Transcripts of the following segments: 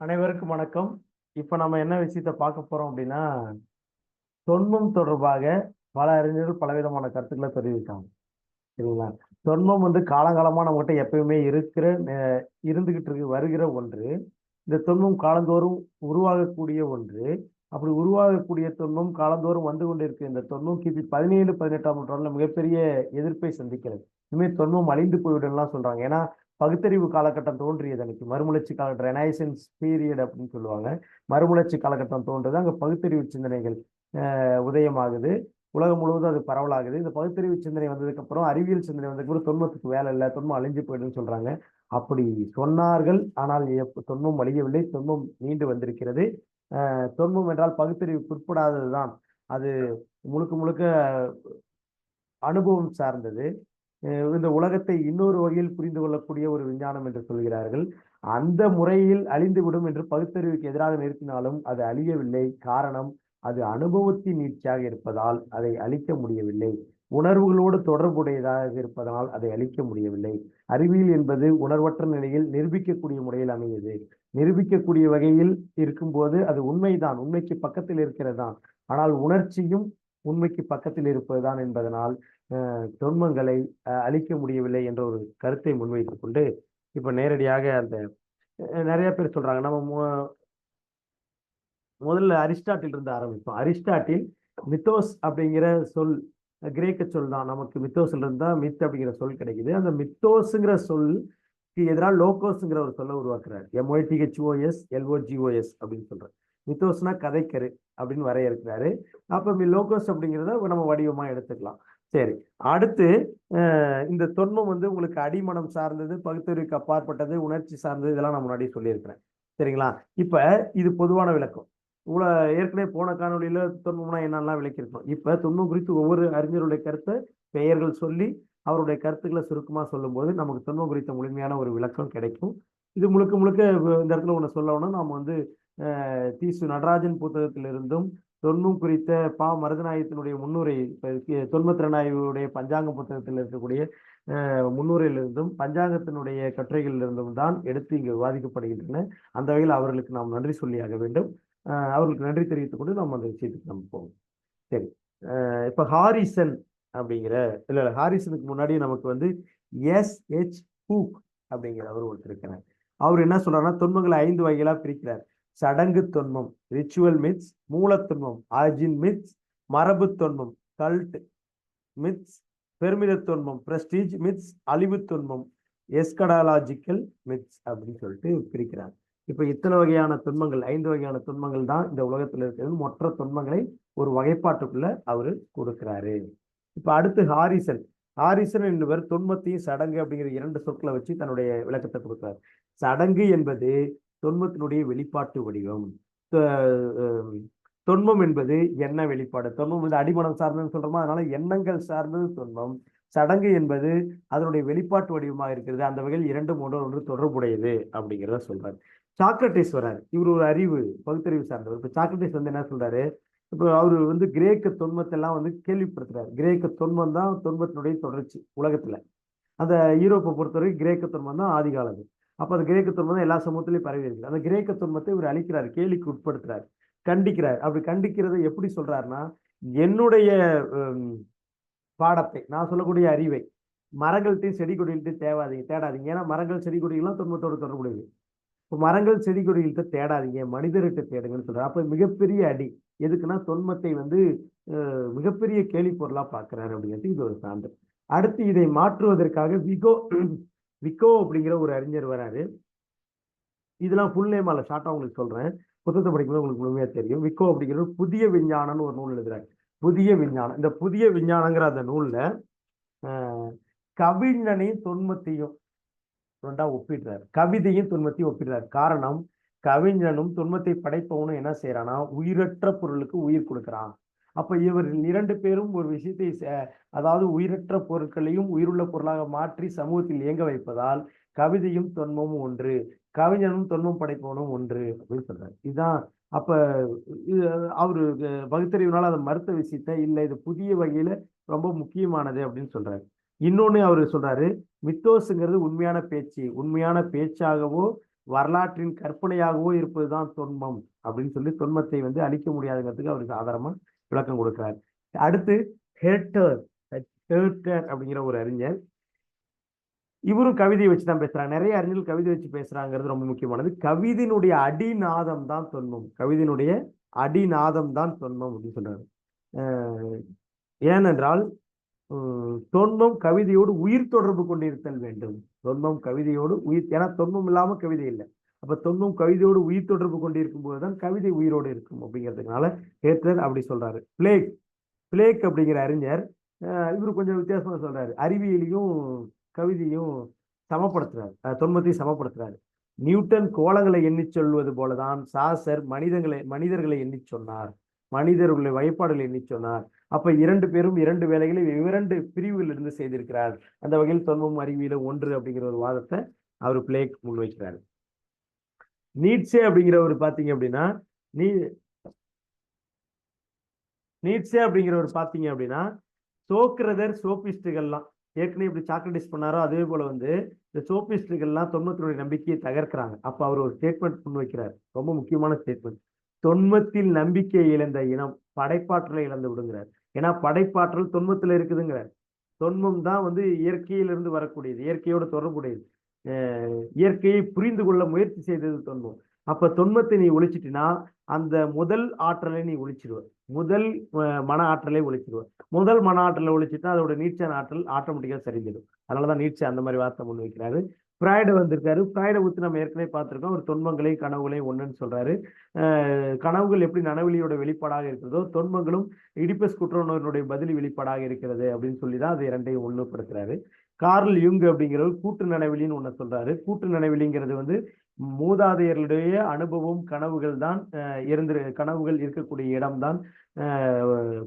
அனைவருக்கும் வணக்கம். இப்போ நம்ம என்ன விஷயத்த பார்க்க போறோம் அப்படின்னா தொன்மம் தொடர்பாக பல அறிஞர்கள் பலவிதமான கருத்துக்களை தெரிவிக்காங்க சரிங்களா? தொன்மம் வந்து காலங்காலமாக நம்மகிட்ட எப்பயுமே இருக்கிற இருந்துகிட்டு இருக்கு வருகிற ஒன்று. இந்த தொன்மம் காலந்தோறும் உருவாகக்கூடிய ஒன்று. அப்படி உருவாகக்கூடிய தொன்மம் காலந்தோறும் வந்து கொண்டிருக்கு இந்த தொன்மம் கிபி பதினேழு பதினெட்டாம் நூற்றாண்டுல மிகப்பெரிய எதிர்ப்பை சந்திக்கிறது. இனிமேல் தொன்மம் அழிந்து போய்விடும்லாம் சொல்றாங்க. ஏன்னா பகுத்தறிவு காலகட்டம் தோன்றியது அன்னைக்கு. மறுமலர்ச்சி காலகட்டம் ரெனைசன்ஸ் பீரியட் அப்படின்னு சொல்லுவாங்க. மறுமலர்ச்சி காலகட்டம் தோன்றது அங்கே பகுத்தறிவு சிந்தனைகள் உதயமாகுது. உலகம் முழுவதும் அது பரவலாகுது. இந்த பகுத்தறிவு சிந்தனை வந்ததுக்கப்புறம் அறிவியல் சிந்தனை வந்ததுக்கு தொன்மத்துக்கு வேலை இல்லை தொன்மம் அழிஞ்சு போயிடுன்னு சொல்றாங்க. அப்படி சொன்னார்கள் ஆனால் தொன்மம் அழியவில்லை தொன்மம் நீண்டு வந்திருக்கிறது. தொன்மம் என்றால் பகுத்தறிவு பிற்படாததுதான். அது முழுக்க முழுக்க அனுபவம் சார்ந்தது. இந்த உலகத்தை இன்னொரு வகையில் புரிந்து கொள்ளக்கூடிய ஒரு விஞ்ஞானம் என்று சொல்கிறார்கள். அந்த முறையில் அழிந்துவிடும் என்று பகுத்தறிவுக்கு எதிராக நிறுத்தினாலும் அது அழியவில்லை. காரணம் அது அனுபவத்தின் நீட்சியாக இருப்பதால் அதை அழிக்க முடியவில்லை. உணர்வுகளோடு தொடர்புடையதாக இருப்பதனால் அதை அழிக்க முடியவில்லை. அறிவியல் என்பது உணர்வற்ற நிலையில் நிரூபிக்கக்கூடிய முறையில் அமையுது. நிரூபிக்கக்கூடிய வகையில் இருக்கும்போது அது உண்மைதான் உண்மைக்கு பக்கத்தில் இருக்கிறது தான் ஆனால் உணர்ச்சியும் உண்மைக்கு பக்கத்தில் இருப்பதுதான் என்பதனால் தொன்மங்களை அஹ், அழிக்க முடியவில்லை என்ற ஒரு கருத்தை முன்வைத்துக் கொண்டு இப்ப நேரடியாக அந்த நிறைய பேர் சொல்றாங்க. நம்ம மு- முதல்ல அரிஸ்டாட்டில் இருந்து ஆரம்பிப்போம். அரிஸ்டாட்டில் மித்தோஸ் அப்படிங்கிற சொல் கிரேக்க சொல் தான். நமக்கு மித்தோஸ்ல இருந்தா மித் அப்படிங்கிற சொல் கிடைக்குது. அந்த மித்தோஸுங்கிற சொல்லுக்கு எதிராக லோகோஸ்ங்கிற ஒரு சொல்ல உருவாக்குறாரு. எம்ஒய்டிஹெச்ஓஎஸ் எல்ஓஜிஓஎஸ் அப்படின்னு சொல்றாரு. மித்தோஸ்னா கதைக்கரு அப்படின்னு வரையறுக்கிறாரு. அப்போ மி- லோகோஸ் அப்படிங்கிறத நம்ம வடிவமாக எடுத்துக்கலாம். சரி. அடுத்து இந்த தொன்மம் வந்து உங்களுக்கு அடிமனம் சார்ந்தது பகுத்தறிவுக்கு அப்பாற்பட்டது உணர்ச்சி சார்ந்தது இதெல்லாம் நான் முன்னாடி சொல்லியிருக்கிறேன். சரிங்களா? இப்ப இது பொதுவான விளக்கம். இவ்வளோ ஏற்கனவே போன காணொலியில் தொன்மம்னா என்னெல்லாம் விளக்கியிருக்கோம். இப்போ தொன்மம் குறித்து ஒவ்வொரு அறிஞருடைய கருத்தை பெயர்கள் சொல்லி அவருடைய கருத்துக்களை சுருக்கமாக சொல்லும்போது நமக்கு தொன்மம் குறித்த முழுமையான ஒரு விளக்கம் கிடைக்கும். இது முழுக்க முழுக்க இந்த இடத்துல ஒன்று சொல்லணும்னா நாம் வந்து தீசு நடராஜன் புத்தகத்திலிருந்தும் தொன்மம் குறித்த பா மருதநாயகத்தினுடைய முன்னுரை இப்ப கி- தொன்மத்திறனாய்வுடைய பஞ்சாங்க புத்தகத்தில் இருக்கக்கூடிய முன்னுரையிலிருந்தும் பஞ்சாங்கத்தினுடைய கட்டுரைகளிலிருந்தும் தான் எடுத்து இங்கு விவாதிக்கப்படுகின்றன. அந்த வகையில் அவர்களுக்கு நாம் நன்றி சொல்லியாக வேண்டும். அவர்களுக்கு நன்றி தெரிவித்துக் கொண்டு நம்ம அந்த விஷயத்துக்கு நம்ம போவோம். சரி. இப்போ இப்ப ஹாரிசன் அப்படிங்கிற இல்ல இல்லை ஹாரிசனுக்கு முன்னாடி நமக்கு வந்து எஸ் ஹெச் ஹூக் அப்படிங்கிற அவர் ஒருத்தர் இருக்கிறார் அவர் என்ன சொல்றாருன்னா தொன்மங்களை ஐந்து வகைகளா பிரிக்கிறார். சடங்கு தொன்மம் ரிச்சுவல் மித்ஸ் மூலத்துன்மம் ஆர்ஜின் மித்ஸ் மரபு தொன்மம் கல்ட் மித்ஸ் பெருமித தொன்மம் பிரஸ்டீஜ் மித்ஸ் அழிவு தொன்மம் எஸ்கடாலாஜிக்கல் மித்ஸ் அப்படின்னு சொல்லிட்டு பிரிக்கிறார். இப்போ இத்தனை வகையான துன்பங்கள் ஐந்து வகையான துன்பங்கள் தான் இந்த உலகத்தில் இருக்கிறது மொற்ற துன்பங்களை ஒரு வகைப்பாட்டுக்குள்ள அவரு கொடுக்கிறாரு. இப்போ அடுத்து ஹாரிசன். ஹாரிசன் என்பவர் துன்பத்தையும் சடங்கு அப்படிங்கிற இரண்டு சொற்களை வச்சு தன்னுடைய விளக்கத்தை கொடுக்கிறார். சடங்கு என்பது தொன்மத்தினுடைய வெளிப்பாட்டு வடிவம். தொன்மம் என்பது என்ன வெளிப்பாடு? தொன்மம் வந்து அடிமனம் சார்ந்ததுன்னு சொல்றோமா? அதனால எண்ணங்கள் சார்ந்தது தொன்மம். சடங்கு என்பது அதனுடைய வெளிப்பாட்டு வடிவமாக இருக்கிறது. அந்த வகையில் இரண்டு மூன்று ஒன்று தொடர்புடையது அப்படிங்கிறத சொல்றாரு. சாக்ரட்டீஸ்வரர் இவர் ஒரு அறிவு பகுத்தறிவு சார்ந்தவர். இப்போ சாக்ரட்டிஸ் வந்து என்ன சொல்றாரு? இப்போ அவர் வந்து கிரேக்க தொன்மத்தை எல்லாம் வந்து கேள்விப்படுத்துறாரு. கிரேக்க தொன்மம் தான் தொன்மத்தினுடைய தொடர்ச்சி உலகத்துல. அந்த யூரோப்பை பொறுத்தவரைக்கும் கிரேக்க தொன்மம் தான் ஆதிகாலது அப்போ அந்த கிரேக்க துன்பம் எல்லா சமூகத்திலையும் பரவி இருக்குது. அந்த கிரேக்க துன்பத்தை இவர் அழிக்கிறார் கேலிக்கு உட்படுத்துறார் கண்டிக்கிறார். அப்படி கண்டிக்கிறதை எப்படி சொல்றாருன்னா என்னுடைய பாடத்தை நான் சொல்லக்கூடிய அறிவை மரங்கள்ட்டையும் செடி கொடிகள்ட்டையும் தேவாதீங்க தேடாதீங்க. ஏன்னா மரங்கள் செடி கொடிகள்லாம் துன்பத்தோடு தொடர்புடையது. இப்போ மரங்கள் செடி கொடிகள்கிட்ட தேடாதீங்க மனிதர்கிட்ட தேடுங்கன்னு சொல்றாரு. அப்ப மிகப்பெரிய அடி எதுக்குன்னா தொன்மத்தை வந்து மிகப்பெரிய கேலி பொருளாக பார்க்குறாரு அப்படிங்கிறது இது ஒரு சான்று. அடுத்து இதை மாற்றுவதற்காக விகோ விக்கோ அப்படிங்கிற ஒரு அறிஞர் வராரு. இதெல்லாம் ஃபுல் நேம் அல்ல ஷார்ட்டாக உங்களுக்கு சொல்கிறேன் புத்தகத்தை படிக்கும்போது உங்களுக்கு முழுமையாக தெரியும். விக்கோ அப்படிங்கிற ஒரு புதிய விஞ்ஞானம்னு ஒரு நூல் எழுதுறாரு. புதிய விஞ்ஞானம். இந்த புதிய விஞ்ஞானங்கிற அந்த நூலில் கவிஞனையும் தொன்மத்தையும் ரெண்டா ஒப்பிடுறார். கவிதையும் தொன்மத்தையும் ஒப்பிடுறார். காரணம் கவிஞனும் தொன்மத்தை படைப்பவனும் என்ன செய்யறானா உயிரற்ற பொருளுக்கு உயிர் கொடுக்குறான். அப்போ இவர் இரண்டு பேரும் ஒரு விஷயத்தை அதாவது உயிரற்ற பொருட்களையும் உயிருள்ள பொருளாக மாற்றி சமூகத்தில் இயங்க வைப்பதால் கவிதையும் தொன்மமும் ஒன்று கவிஞனும் தொன்மம் படைப்பவனும் ஒன்று அப்படின்னு சொல்றாரு. இதுதான் அப்ப இது அவரு பகுத்தறிவினால் பகுத்தறிவுனால அதை மறுத்த விஷயத்த இல்லை இது புதிய வகையில ரொம்ப முக்கியமானது அப்படின்னு சொல்றாரு. இன்னொன்னு அவர் சொல்றாரு மித்தோஸுங்கிறது உண்மையான பேச்சு உண்மையான பேச்சாகவோ வரலாற்றின் கற்பனையாகவோ இருப்பதுதான் தொன்மம் அப்படின்னு சொல்லி தொன்மத்தை வந்து அழிக்க முடியாதுங்கிறதுக்கு அவருக்கு ஆதாரமா விளக்கம் கொடுக்கிறார். அடுத்து ஹெர்டர் ஹெர்டர் அப்படிங்கிற ஒரு அறிஞர். இவரும் கவிதையை வச்சு தான் பேசுறாங்க நிறைய அறிஞர்கள் கவிதை வச்சு பேசுறாங்கிறது ரொம்ப முக்கியமானது. கவிதையினுடைய அடிநாதம் தான் தொன்மம். கவிதையினுடைய அடிநாதம் தான் தொன்மம் அப்படின்னு சொல்றாரு. ஏனென்றால் தொன்மம் கவிதையோடு உயிர் தொடர்பு கொண்டிருத்தல் வேண்டும். தொன்மம் கவிதையோடு உயிர் ஏன்னா தொன்மம் இல்லாம கவிதை இல்லை. அப்போ தொன்மம் கவிதையோடு உயிர் தொடர்பு கொண்டிருக்கும் போது தான் கவிதை உயிரோடு இருக்கும் அப்படிங்கிறதுனால ஹேட்டர் அப்படி சொல்றாரு. பிளேக் பிளேக் அப்படிங்கிற அறிஞர் இவர் இவரு கொஞ்சம் வித்தியாசமாக சொல்றாரு. அறிவியலையும் கவிதையும் சமப்படுத்துறாரு. தொன்மத்தையும் சமப்படுத்துறாரு. நியூட்டன் கோலங்களை எண்ணி சொல்வது போலதான் சாசர் மனிதங்களை மனிதர்களை எண்ணி சொன்னார். மனிதர்களுடைய வகைப்பாடுகளை எண்ணி சொன்னார். அப்ப இரண்டு பேரும் இரண்டு வேலைகளை இரண்டு பிரிவுகளில் இருந்து செய்திருக்கிறார். அந்த வகையில் தொன்மம் அறிவியலும் ஒன்று அப்படிங்கிற ஒரு வாதத்தை அவர் பிளேக் முன்வைக்கிறார். நீட்ஸே அப்படிங்கிறவர் பார்த்தீங்க அப்படின்னா நீ நீட்ஸே அப்படிங்கிறவர் பார்த்தீங்க அப்படின்னா சோக்கிரதர் சோபிஸ்டுகள்லாம் ஏற்கனவே இப்படி சாக்ரட்டிஸ் பண்ணாரோ அதே போல வந்து இந்த சோபிஸ்டுகள்லாம் தொன்மத்தினுடைய நம்பிக்கையை தகர்க்கிறாங்க. அப்போ அவர் ஒரு ஸ்டேட்மெண்ட் முன் வைக்கிறார். ரொம்ப முக்கியமான ஸ்டேட்மெண்ட் தொன்மத்தில் நம்பிக்கை இழந்த இனம் படைப்பாற்றலை இழந்து விடுங்கிறார். ஏன்னா படைப்பாற்றல் தொன்மத்தில் இருக்குதுங்கிறார். தொன்மம் தான் வந்து இயற்கையிலிருந்து வரக்கூடியது இயற்கையோட தொடர்புடையது. இயற்கையை புரிந்து கொள்ள முயற்சி செய்தது தொன்மம் அப்ப தொன்மத்தை நீ ஒழிச்சிட்டினா அந்த முதல் ஆற்றலை நீ ஒழிச்சிடுவ. முதல் மன ஆற்றலை ஒழிச்சிடுவ. முதல் மன ஆற்றலை ஒழிச்சிட்டா அதோட நீட்சான ஆற்றல் ஆட்டோமேட்டிக்காக சரிஞ்சிடும் அதனாலதான் நீட்சே அந்த மாதிரி வார்த்தை முன் வைக்கிறாரு. ஃப்ராய்டு வந்திருக்காரு. ஃப்ராய்டை ஊற்றி நம்ம ஏற்கனவே பார்த்துருக்கோம். ஒரு தொன்மங்களை கனவுகளையும் ஒன்றுன்னு சொல்றாரு. கனவுகள் எப்படி நனவெளியோட வெளிப்பாடாக இருக்கிறதோ தொன்மங்களும் இடிப்பஸ் குற்றவுணர்வுடைய பதிலி வெளிப்பாடாக இருக்கிறது அப்படின்னு சொல்லி தான் அது இரண்டையும் ஒண்ணுபடுத்துறாரு. கார்ல் யுங் அப்படிங்கிறவர் கூட்டு நனவெளின்னு ஒண்ணு சொல்றாரு. கூட்டு நனவெளிங்கிறது வந்து மூதாதையர்களுடைய அனுபவம் கனவுகள் தான் அஹ், இருந்து கனவுகள் இருக்கக்கூடிய இடம்தான்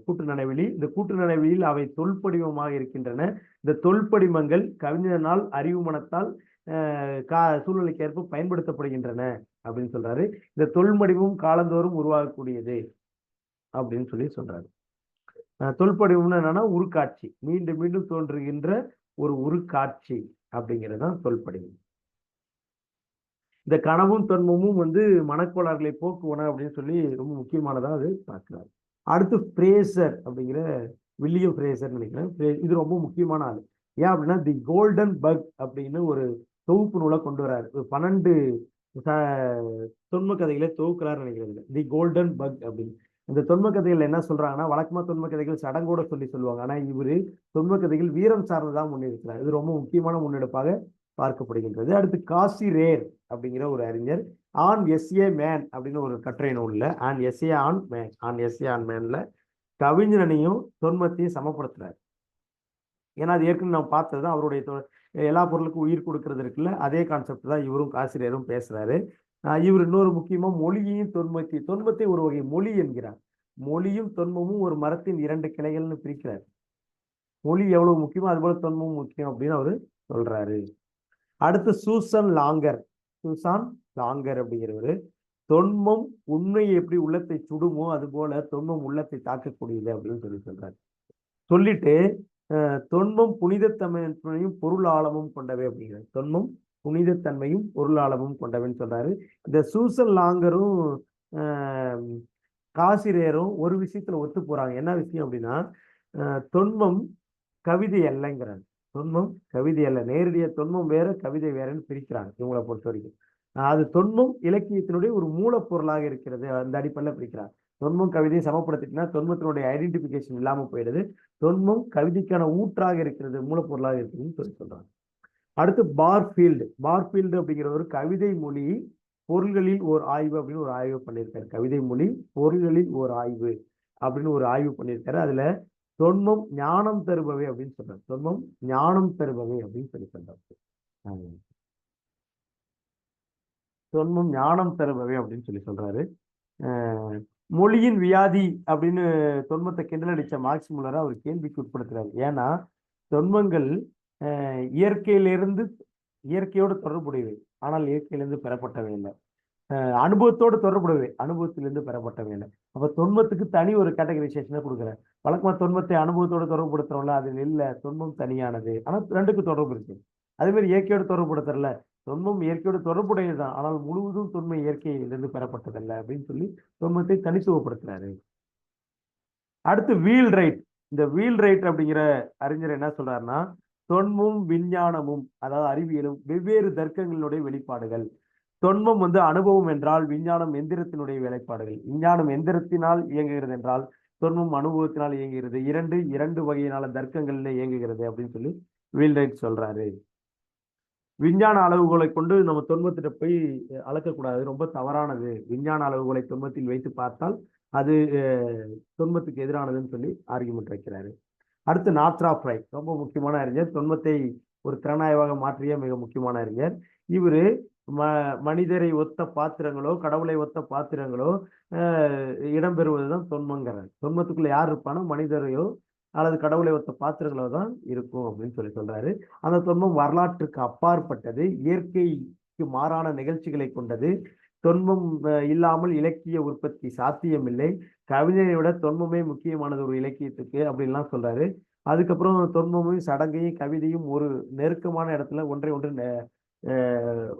கூட்டு நனவெளி இந்த கூட்டு நனவெளியில் அவை தொல்படிமமாக இருக்கின்றன. இந்த தொல்படிமங்கள் கவிஞனால் அறிவு மனத்தால் கா சூழ்நிலைக்கு ஏற்ப பயன்படுத்தப்படுகின்றன அப்படின்னு சொல்றாரு. இந்த தொல்மடிவும் காலந்தோறும் உருவாகக்கூடியது அப்படின்னு சொல்லி சொல்றாரு. தொல்படிமம்னு தொல்படிவம்னு என்னன்னா உருக்காட்சி. மீண்டும் மீண்டும் தோன்றுகின்ற ஒரு உருக்காட்சி அப்படிங்கிறது தான் தொல்படிவம் இந்த கனவும் தொன்மமும் வந்து மனக்கோளாறுகளை போக்குவன அப்படின்னு சொல்லி ரொம்ப முக்கியமானதா அது பார்க்குறாரு. அடுத்து பிரேசர் அப்படிங்கிற வில்லியம் பிரேசர் நினைக்கிறேன். இது ரொம்ப முக்கியமான ஆள். ஏன் அப்படின்னா தி கோல்டன் பக் அப்படின்னு ஒரு தொகுப்பு நூலை கொண்டு வராரு ஒரு பன்னெண்டு தொன்ம கதைகளை தொகுக்கிறாரு நினைக்கிறது தி கோல்டன் பக் அப்படின்னு. இந்த தொன்ம கதைகள் என்ன சொல்றாங்கன்னா வழக்கமா தொன்ம கதைகள் சடங்கோட சொல்லி சொல்லுவாங்க. ஆனா இவரு தொன்ம கதைகள் வீரம் சார்ந்ததான் முன்னெடுக்கிறார் இது ரொம்ப முக்கியமான முன்னெடுப்பாக பார்க்கப்படுகின்றது. அடுத்து காசி ரேர் அப்படிங்கிற ஒரு அறிஞர். ஆன் எஸ்ஏ மேன் அப்படின்னு ஒரு கட்டுரை நூல்ல an essay on man. An essay on மேன்ல கவிஞனையும் தொன்மத்தையும் சமப்படுத்துறாரு. ஏன்னா அது ஏற்கனவே நம்ம பார்த்தது தான். அவருடைய எல்லா பொருளுக்கும் உயிர் கொடுக்கறது இருக்குல்ல அதே கான்செப்ட் தான் இவரும் காசிரியரும் பேசுறாரு. இவர் இன்னொரு முக்கியமா மொழியையும் தொன்மத்தி தொன்மத்தை ஒரு வகை மொழி என்கிறார். மொழியும் தொன்மமும் ஒரு மரத்தின் இரண்டு கிளைகள்னு பிரிக்கிறார். மொழி எவ்வளவு முக்கியமோ அது போல தொன்மமும் முக்கியம் அப்படின்னு அவரு சொல்றாரு. அடுத்து சூசன் லாங்கர். சூசான் லாங்கர் அப்படிங்கிறவர். தொன்மம் உண்மையை எப்படி உள்ளத்தை சுடுமோ அது போல தொன்மம் உள்ளத்தை தாக்கக்கூடியது அப்படின்னு சொல்லி சொல்றாரு. சொல்லிட்டு தொன்மம் புனிதத்தமையும் பொருள் ஆழமும் கொண்டவை அப்படிங்கிறார். தொன்மம் புனிதத்தன்மையும் பொருளாளமும் கொண்டவன் சொல்றாரு. இந்த சூசல் லாங்கரும் காசிரேரும் ஒரு விஷயத்துல ஒத்து போறாங்க. என்ன விஷயம் அப்படின்னா தொன்மம் கவிதை அல்லங்கிறாங்க. தொன்மம் கவிதை அல்ல. நேரடிய தொன்மம் வேற கவிதை வேறன்னு பிரிக்கிறாங்க இவங்களை பொறுத்த வரைக்கும். அது தொன்மம் இலக்கியத்தினுடைய ஒரு மூலப்பொருளாக இருக்கிறது. அந்த அடிப்படையில் பிரிக்கிறாங்க. தொன்மம் கவிதையை சமப்படுத்திட்டுனா தொன்மத்தினுடைய ஐடென்டிபிகேஷன் இல்லாமல் போயிடுது. தொன்மம் கவிதைக்கான ஊற்றாக இருக்கிறது மூலப்பொருளாக இருக்குதுன்னு சொல்லி சொல்றாங்க. அடுத்து பார்ஃபீல்டு பார்ஃபீல்டு அப்படிங்கிற ஒரு கவிதை மொழி பொருள்களில் ஒரு ஆய்வு அப்படின்னு ஒரு ஆய்வு பண்ணியிருக்காரு. கவிதை மொழி பொருள்களில் ஒரு ஆய்வு அப்படின்னு ஒரு ஆய்வு பண்ணியிருக்காரு. அதில் தொன்மம் ஞானம் தருபவை அப்படின்னு சொல்றாரு. தொன்மம் ஞானம் தருபவை அப்படின்னு சொல்லி சொல்றாரு. தொன்மம் ஞானம் தருபவை அப்படின்னு சொல்லி சொல்றாரு. மொழியின் வியாதி அப்படின்னு தொன்மத்தை கிண்டல் அடிச்ச மார்க்ஸ் முல்லரை அவர் கேள்விக்கு உட்படுத்துறாரு. ஏன்னா தொன்மங்கள் இயற்கையிலிருந்து இயற்கையோடு தொடர்புடையவை. ஆனால் இயற்கையிலிருந்து பெறப்பட்டவை இல்லை. அனுபவத்தோடு தொடர்புடையவை. அனுபவத்திலிருந்து பெறப்பட்டவை இல்லை. அப்போ தொன்மத்துக்கு தனி ஒரு கேட்டகரைசேஷனை கொடுக்குறேன். வழக்கமாக தொன்மத்தை அனுபவத்தோட தொடர்புப்படுத்துறோம்ல அது இல்லை. தொன்மம் தனியானது. ஆனால் ரெண்டுக்கும் தொடர்பு இருக்கு. அதேமாதிரி இயற்கையோடு தொடர்புப்படுத்துறல தொன்மம் இயற்கையோடு தொடர்புடையதுதான். ஆனால் முழுவதும் தொன்மை இயற்கையிலிருந்து பெறப்பட்டதில்லை அப்படின்னு சொல்லி தொன்மத்தை தனித்துவப்படுத்துறாரு. அடுத்து வீல் ரைட் இந்த வீல் ரைட் அப்படிங்கிற அறிஞர் என்ன சொல்றாருன்னா தொன்மும் விஞ்ஞானமும் அதாவது அறிவியலும் வெவ்வேறு தர்க்கங்களினுடைய வெளிப்பாடுகள். தொன்மம் வந்து அனுபவம் என்றால் விஞ்ஞானம் எந்திரத்தினுடைய வேலைப்பாடுகள். விஞ்ஞானம் எந்திரத்தினால் இயங்குகிறது என்றால் தொன்மம் அனுபவத்தினால் இயங்குகிறது. இரண்டு இரண்டு வகையினால தர்க்கங்கள்ல இயங்குகிறது அப்படின்னு சொல்லி வீல்ரைட் சொல்றாரு. விஞ்ஞான அளவுகளை கொண்டு நம்ம தொன்மத்திட்ட போய் அளக்கக்கூடாது. ரொம்ப தவறானது. விஞ்ஞான அளவுகளை தொன்மத்தில் வைத்து பார்த்தால் அது தொன்மத்துக்கு எதிரானதுன்னு சொல்லி ஆர்குமெண்ட் வைக்கிறாரு. அடுத்து நாத்ரா ஃப்ரை ரொம்ப முக்கியமான அறிஞர். தொன்மத்தை ஒரு திறனாய்வாக மாற்றிய மிக முக்கியமான அறிஞர். இவர் ம மனிதரை ஒத்த பாத்திரங்களோ கடவுளை ஒத்த பாத்திரங்களோ இடம்பெறுவது தான் தொன்மங்கிறார் தொன்மத்துக்குள்ள யார் இருப்பானோ மனிதரையோ அல்லது கடவுளை ஒத்த பாத்திரங்களோ தான் இருக்கும் அப்படின்னு சொல்லி சொல்றாரு. அந்த தொன்மம் வரலாற்றுக்கு அப்பாற்பட்டது இயற்கைக்கு மாறான நிகழ்ச்சிகளை கொண்டது தொன்மம் இல்லாமல் இலக்கிய உற்பத்தி சாத்தியமில்லை. கவிதையை விட தொன்மமே முக்கியமானது ஒரு இலக்கியத்துக்கு அப்படின்லாம் சொல்றாரு. அதுக்கப்புறம் தொன்மமும் சடங்கையும் கவிதையும் ஒரு நெருக்கமான இடத்துல ஒன்றை ஒன்று நெ-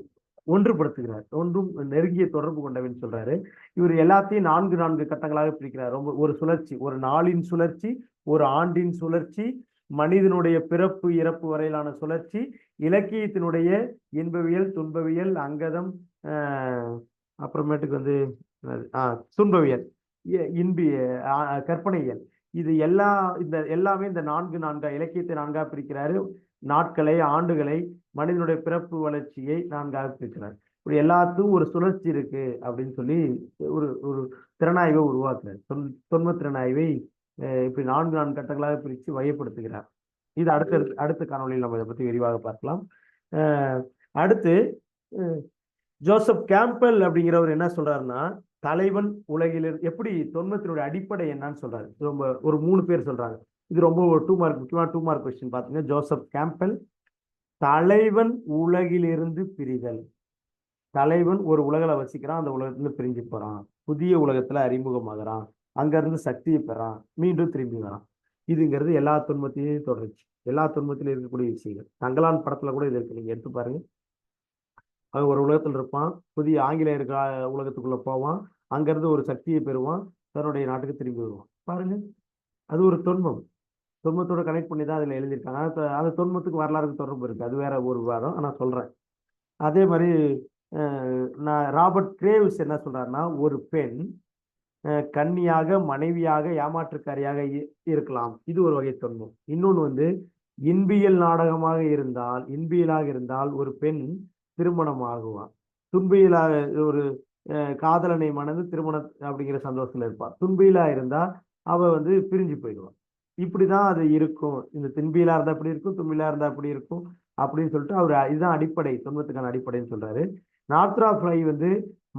ஒன்றுபடுத்துகிறார். ஒன்றும் நெருங்கிய தொடர்பு கொண்டவன் சொல்றாரு. இவர் எல்லாத்தையும் நான்கு நான்கு கட்டங்களாக பிரிக்கிறார். ரொம்ப ஒரு சுழற்சி ஒரு நாளின் சுழற்சி ஒரு ஆண்டின் சுழற்சி மனிதனுடைய பிறப்பு இறப்பு வரையிலான சுழற்சி இலக்கியத்தினுடைய இன்பவியல் துன்பவியல் அங்கதம் அப்புறமேட்டுக்கு வந்து துன்பவியல். இ- இன்பி ஆஹ் கற்பனையியல். இது எல்லா இந்த எல்லாமே இந்த நான்கு நான்கா இலக்கியத்தை நான்கா பிரிக்கிறாரு. நாட்களை ஆண்டுகளை மனிதனுடைய பிறப்பு வளர்ச்சியை நான்காக பிரிக்கிறார். இப்படி எல்லாத்துக்கும் ஒரு சுழற்சி இருக்கு அப்படின்னு சொல்லி ஒரு ஒரு திறனாய்வை உருவாக்குறார். தொன் தொன்ம திறனாய்வை இப்படி நான்கு நான்கு கட்டங்களாக பிரித்து வகைப்படுத்துகிறார். இது அடுத்த அடுத்த காணொளியில் நம்ம இதை பற்றி விரிவாக பார்க்கலாம். அடுத்து ஜோசப் கேம்பல் அப்படிங்கிறவர் என்ன சொல்றாருன்னா தலைவன் உலகில் எப்படி தொன்மத்தினுடைய அடிப்படை என்னன்னு சொல்றாரு. ரொம்ப ஒரு மூணு பேர் சொல்றாங்க. இது ரொம்ப ஒரு டூ மார்க் முக்கியமான டூ மார்க் கொஸ்டின் பார்த்தீங்கன்னா ஜோசப் கேம்பல் தலைவன் உலகிலிருந்து பிரிதல். தலைவன் ஒரு உலகில் வசிக்கிறான் அந்த உலகத்துல பிரிஞ்சு போறான். புதிய உலகத்துல அறிமுகமாகறான். அங்கேருந்து சக்தியை பெறான். மீண்டும் திரும்பி வரான். இதுங்கிறது எல்லா துன்பத்தையும் தொடர்ச்சி. எல்லா துன்பத்திலும் இருக்கக்கூடிய விஷயங்கள். தங்கலான் படத்துல கூட இது இருக்கு. நீங்க எடுத்து பாருங்க. அவன் ஒரு உலகத்தில் இருப்பான். புதிய ஆங்கிலேயர் உலகத்துக்குள்ளே போவான். அங்கேருந்து ஒரு சக்தியை பெறுவான். தன்னுடைய நாட்டுக்கு திரும்பி வருவான். பாருங்க. அது ஒரு தொன்மம். தொன்மத்தோட கனெக்ட் பண்ணி தான் அதில் எழுதியிருக்காங்க. ஆனால் அந்த தொன்மத்துக்கு வரலாறுக்கு தொடர்பு இருக்குது அது வேற ஒரு விவாதம். நான் சொல்கிறேன் அதே மாதிரி நான் ராபர்ட் கிரேவ்ஸ் என்ன சொல்கிறாருன்னா ஒரு பெண் கன்னியாக மனைவியாக ஏமாற்றுக்காரியாக இ- இருக்கலாம். இது ஒரு வகை தொன்மம். இன்னொன்று வந்து இன்பியல் நாடகமாக இருந்தால் இன்பியலாக இருந்தால் ஒரு பெண் திருமணம் ஆகுவான் துன்பியலாக ஒரு காதலனை மணந்து திருமணம் அப்படிங்கிற சந்தோஷத்துல இருப்பான். துன்பியிலா இருந்தா அவ வந்து பிரிஞ்சு போயிடுவான். இப்படிதான் அது இருக்கும். இந்த தின்பியலா இருந்தா அப்படி இருக்கும் துன்பியலா இருந்தா அப்படி இருக்கும் அப்படின்னு சொல்லிட்டு அவர் இதுதான் அடிப்படை துன்பத்துக்கான அடிப்படைன்னு சொல்றாரு. நார்த்ரா வந்து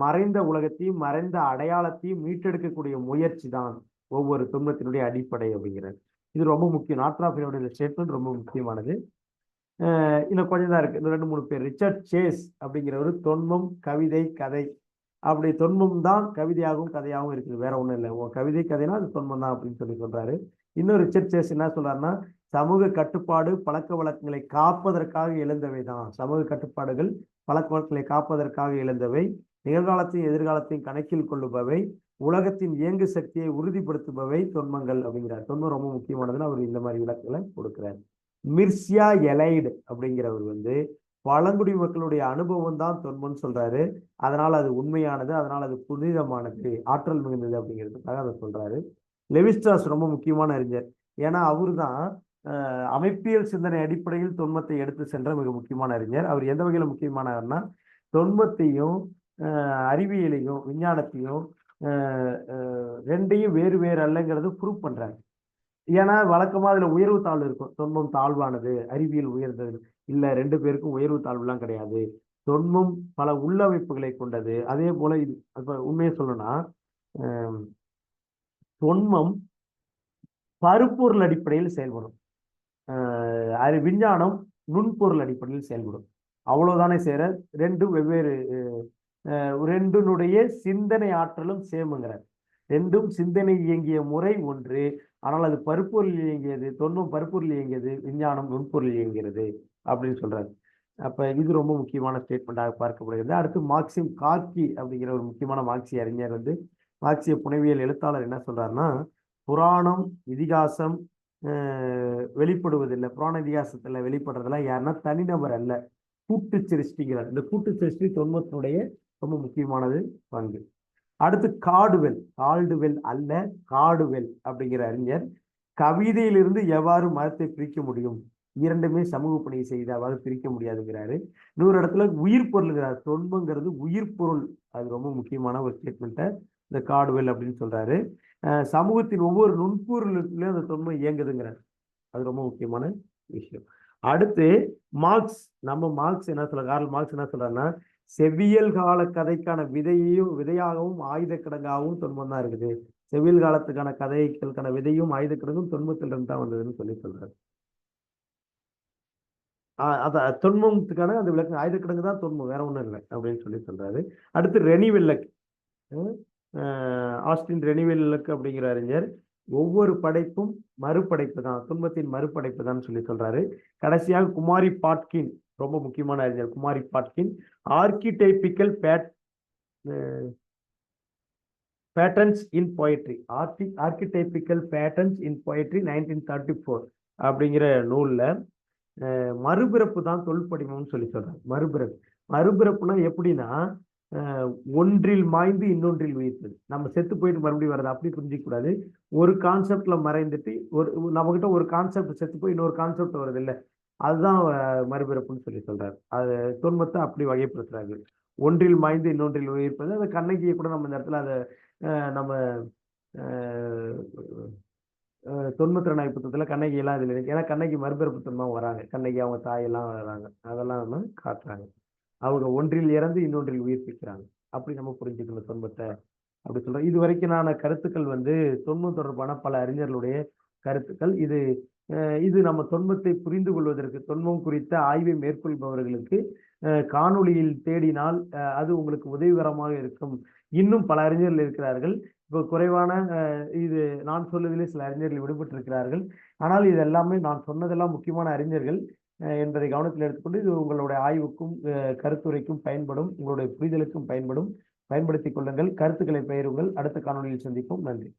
மறைந்த உலகத்தையும் மறைந்த அடையாளத்தையும் மீட்டெடுக்கக்கூடிய முயற்சி தான் ஒவ்வொரு துன்பத்தினுடைய அடிப்படை அப்படிங்கிறார். இது ரொம்ப முக்கியம். நார்த்ரா ஃப்ளையோட ஸ்டேட்மெண்ட் ரொம்ப முக்கியமானது. இன்னும் கொஞ்சம் தான் இருக்குது இந்த ரெண்டு மூணு பேர். ரிச்சர்ட் சேஸ் அப்படிங்கிறவர் தொன்மம் கவிதை கதை. அப்படி தொன்மம் தான் கவிதையாகவும் கதையாகவும் இருக்குது. வேற ஒன்றும் இல்லை. உன் கவிதை கதைனா அது தொன்மம் தான் அப்படின்னு சொல்லி சொல்றாரு. இன்னும் ரிச்சர்ட் சேஸ் என்ன சொல்றாருன்னா சமூக கட்டுப்பாடு பழக்க வழக்கங்களை காப்பதற்காக எழுந்தவை தான். சமூக கட்டுப்பாடுகள் பழக்க வழக்கங்களை காப்பதற்காக எழுந்தவை நிகழ்காலத்தையும் எதிர்காலத்தையும் கணக்கில் கொள்ளுபவை. உலகத்தின் இயங்கு சக்தியை உறுதிப்படுத்துபவை தொன்மங்கள் அப்படிங்கிறார். தொன்மம் ரொம்ப முக்கியமானதுன்னு அவர் இந்த மாதிரி விளக்குகளை கொடுக்குறாரு. மிர்சியா எலைடு அப்படிங்கிறவர் வந்து பழங்குடி மக்களுடைய அனுபவம் தான் தொன்மம்னு சொல்றாரு. அதனால அது உண்மையானது அதனால அது புனிதமானது ஆற்றல் மிகுந்தது அப்படிங்கிறதுக்காக அதை சொல்றாரு. லெவிஸ்டாஸ் ரொம்ப முக்கியமான அறிஞர். ஏன்னா அவரு தான் அமைப்பியல் சிந்தனை அடிப்படையில் தொன்மத்தை எடுத்து சென்ற மிக முக்கியமான அறிஞர். அவர் எந்த வகையில் முக்கியமானவர்னா தொன்மத்தையும் அறிவியலையும் விஞ்ஞானத்தையும் ரெண்டையும் வேறு வேறு அல்லங்கிறது ப்ரூவ் பண்றாரு. ஏன்னா வழக்கமா அதுல உயர்வு தாழ்வு இருக்கும். தொன்மம் தாழ்வானது அறிவியல் உயர்ந்தது. இல்ல ரெண்டு பேருக்கும் உயர்வு தாழ்வுலாம் கிடையாது. தொன்மம் பல உள்ளமைப்புகளை கொண்டது. அதே போல இது உண்மையை சொல்லணும்னா தொன்மம் பருப்பொருள் அடிப்படையில் செயல்படும். அது விஞ்ஞானம் நுண்பொருள் அடிப்படையில் செயல்படும். அவ்வளவுதானே சேர ரெண்டு வெவ்வேறு ரெண்டுனுடைய ரெண்டினுடைய சிந்தனை ஆற்றலும் சேமுங்கிறார் ரெண்டும் சிந்தனை இயங்கிய முறை ஒன்று. ஆனால் அது பருப்பொருள் இயங்கியது தொன்மம் பருப்பொருள் இயங்கியது விஞ்ஞானம் நுண்பொருள் இயங்கிறது அப்படின்னு சொல்றாரு. அப்ப இது ரொம்ப முக்கியமான ஸ்டேட்மெண்டாக பார்க்கப்படுகிறது. அடுத்து மார்க்சிம் கார்கி அப்படிங்கிற ஒரு முக்கியமான மார்க்சிய அறிஞர் வந்து மார்க்சிய புனைவியல் எழுத்தாளர் என்ன சொல்றாருன்னா புராணம் இதிகாசம் வெளிப்படுவதில்லை. புராண இதிகாசத்துல வெளிப்படுறதெல்லாம் யாருன்னா தனிநபர் அல்ல. கூட்டு சிருஷ்டிங்கிறார் இந்த கூட்டு சிருஷ்டி தொன்மத்தினுடைய ரொம்ப முக்கியமானது பங்கு. அடுத்து காடுவெல். கால்டுவெல் அல்ல காடுவெல் அப்படிங்கிற அறிஞர் கவிதையிலிருந்து எவ்வாறு மதத்தை பிரிக்க முடியும்? இரண்டுமே சமூக பணியை செய்து அவ்வாறு பிரிக்க முடியாதுங்கிறாரு. இன்னொரு இடத்துல உயிர் பொருள்ங்கிறார். தொன்புங்கிறது உயிர் பொருள். அது ரொம்ப முக்கியமான ஒரு ஸ்டேட்மெண்ட்டை இந்த காடுவெல் அப்படின்னு சொல்றாரு. சமூகத்தின் ஒவ்வொரு நுண்பொருளுக்குள்ளேயும் அந்த தொன்மை இயங்குதுங்கிறார். அது ரொம்ப முக்கியமான விஷயம். அடுத்து மார்க்ஸ். நம்ம மார்க்ஸ் என்ன சொல்ற கார்ல் மார்க்ஸ் என்ன சொல்றாருன்னா செவ்வியல் கால கதைக்கான விதையையும் விதையாகவும் ஆயுத கிடங்காகவும் துன்பம் தான் இருக்குது. செவ்வியல் காலத்துக்கான கதைகளுக்கான விதையும் ஆயுத கிடங்கும் தொன்மத்திலிருந்து தான் வந்ததுன்னு சொல்லி சொல்றாரு. ஆஹ் அத துன்பத்துக்கான அந்த விளக்கு ஆயுத கிடங்கு தான் துன்பம் வேற ஒண்ணும் இல்லை அப்படின்னு சொல்லி சொல்றாரு. அடுத்து ரெனிவெல்லக் ஆஸ்டின் ரெனிவெல்லக் அப்படிங்கிற அறிஞர் ஒவ்வொரு படைப்பும் மறுபடைப்பு தான் துன்பத்தின் மறுபடைப்பு தான் சொல்லி சொல்றாரு. கடைசியாக குமாரி பாட்கின் ரொம்ப முக்கியமான அறிஞர் குமாரி Bodkin. Archetypal pat patterns in poetry. RK archetypal patterns in poetry nineteen thirty four அப்படிங்கிற நூலில் மறுபிறப்பு தான் தொல்படிமம்னு சொல்லி சொல்கிறாங்க மறுபிறப்பு. மறுபிறப்புனா எப்படின்னா ஒன்றில் மாய்ந்து இன்னொன்றில் உயிர்த்தது. நம்ம செத்து போயிட்டு மறுபடியும் வர்றது அப்படி புரிஞ்சிக்கூடாது ஒரு கான்செப்டில் மறைந்துட்டு ஒரு நம்மகிட்ட ஒரு கான்செப்ட் செத்து போய் இன்னொரு கான்செப்ட் வருது இல்லை. அதுதான் மறுபிறப்புன்னு சொல்லி சொல்றாரு. அது தொன்மத்தை அப்படி வகைப்படுத்துறாங்க ஒன்றில் மாய்ந்து இன்னொன்றில் உயிர்ப்பது அந்த கண்ணகியை கூட நம்ம இந்த இடத்துல அதை நம்ம அஹ், நாய் தொன்மத்திறனாய் புத்தகத்துல கண்ணகி எல்லாம் இதில் இருக்கு. ஏன்னா கண்ணகி மறுபிறப்பு தொன்மம் வராங்க. கண்ணகி அவங்க தாயெல்லாம் வராங்க. அதெல்லாம் நம்ம காட்டுறாங்க. அவங்க ஒன்றில் இறந்து இன்னொன்றில் உயிர்ப்பிக்கிறாங்க அப்படி நம்ம புரிஞ்சுக்கணும் தொன்மத்தை அப்படி சொல்றோம். இது வரைக்கும் நான் கருத்துக்கள் வந்து தொன்மம் தொடர்பான பல அறிஞர்களுடைய கருத்துக்கள். இது இது நம்ம தொன்மத்தை புரிந்து கொள்வதற்கு தொன்மம் குறித்த ஆய்வை மேற்கொள்பவர்களுக்கு காணொளியில் தேடினால் அது உங்களுக்கு உதவிகரமாக இருக்கும். இன்னும் பல அறிஞர்கள் இருக்கிறார்கள். இப்போ குறைவான இது நான் சொல்லுவதிலே சில அறிஞர்கள் விடுபட்டிருக்கிறார்கள். ஆனால் இது எல்லாமே நான் சொன்னதெல்லாம் முக்கியமான அறிஞர்கள் என்பதை கவனத்தில் எடுத்துக்கொண்டு இது உங்களுடைய ஆய்வுக்கும் கருத்துரைக்கும் பயன்படும் உங்களுடைய புரிதலுக்கும் பயன்படும். பயன்படுத்திக் கொள்ளுங்கள். கருத்துக்களை பெயருங்கள் அடுத்த காணொளியில் சந்திப்போம். நன்றி.